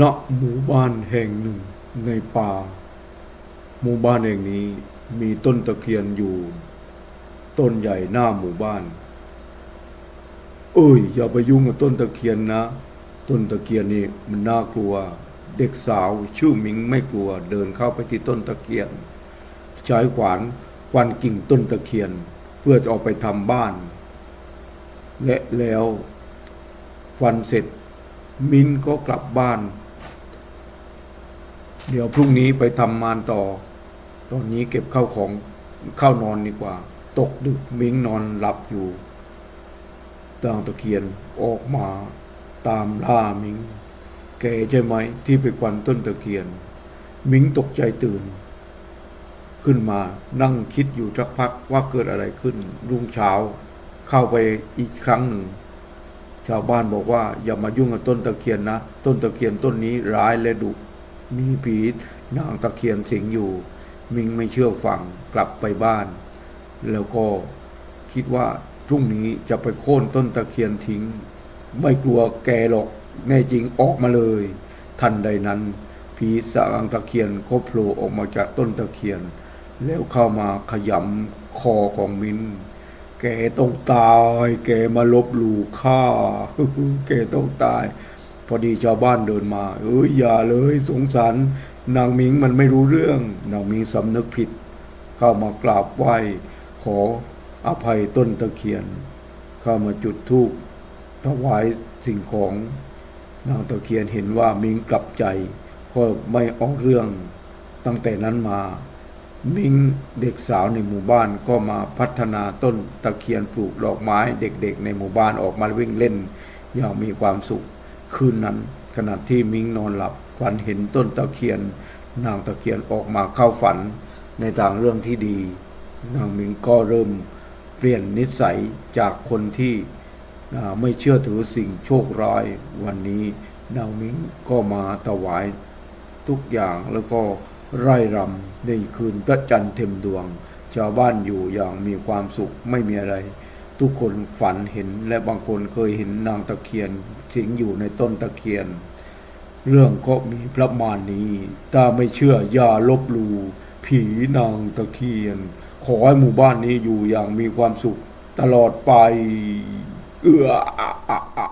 ณหมู่บ้านแห่งหนึ่งในป่า หมู่บ้านแห่งนี้มีต้นตะเคียนอยู่ ต้นใหญ่หน้าหมู่บ้าน เอ้ย อย่าไปยุ่งกับต้นตะเคียนนะ ต้นตะเคียนนี่มันน่ากลัว เด็กสาวชื่อมิงไม่กลัว เดินเข้าไปที่ต้นตะเคียน ใช้ขวานควันกิ่งต้นตะเคียน เพื่อจะเอาไปทำบ้าน และแล้ววันเสร็จ มินก็กลับบ้าน เดี๋ยวพรุ่งนี้ไปทำงานต่อ ตอนนี้เก็บข้าวของเข้านอนดีกว่า ตกดึกมิงนอนหลับอยู่ตางตะเคียนออกมาตามล่ามิง แกใช่ไหมที่ไปควันต้นตะเคียน มิงตกใจตื่น ขึ้นมานั่งคิดอยู่สักพักว่าเกิดอะไรขึ้น รุ่งเช้า เข้าไปอีกครั้งหนึ่ง ชาวบ้านบอกว่าอย่ามายุ่งกับต้นตะเคียนนะ ต้นตะเคียนต้นนี้ร้ายและดุมีผีนางตะเคียนสิงอยู่ มิงไม่เชื่อฟังกลับไปบ้าน แล้วก็คิดว่าพรุ่งนี้จะไปโค่นต้นตะเคียนทิ้ง ไม่กลัวแกหรอกแน่จริงออกมาเลย ทันใดนั้น ผีสางตะเคียนก็โผล่ออกมาจากต้นตะเคียน แล้วเข้ามาขยำคอของมินแกต้องตาย แกมาลบหลู่ข้าแกต้องตาย พอดีชาวบ้านเดินมา เอ้ยอย่าเลยสงสาร นางมิงมันไม่รู้เรื่อง นางมิงสำนึกผิด เข้ามากราบไหว้ ขออภัยต้นตะเคียน เข้ามาจุดธูปถวายสิ่งของ นางตะเคียนเห็นว่ามิงกลับใจ ก็ไม่ออกเรื่องตั้งแต่นั้นมา มิงเด็กสาวในหมู่บ้านก็มาพัฒนาต้นตะเคียนปลูกดอกไม้เด็กๆ ในหมู่บ้านออกมาวิ่งเล่น อย่างมีความสุข คืนนั้นขณะที่มิงนอนหลับฝันเห็นต้นตะเคียน นางตะเคียนออกมาเข้าฝันในทางเรื่องที่ดี นางมิงก็เริ่มเปลี่ยนนิสัยจากคนที่ไม่เชื่อถือสิ่งโชคร้ายวันนี้นางมิงก็มาถวายทุกอย่างแล้วก็ ไร่รำในคืนพระจันทร์เต็มดวง ชาวบ้านอยู่อย่างมีความสุขไม่มีอะไร ทุกคนฝันเห็นและบางคนเคยเห็นนางตะเคียน สิงอยู่ในต้นตะเคียน เรื่องก็มีประมาณนี้ ถ้าไม่เชื่ออย่าลบลูผีนางตะเคียน ขอให้หมู่บ้านนี้อยู่อย่างมีความสุขตลอดไป เอื้ออะอะอะ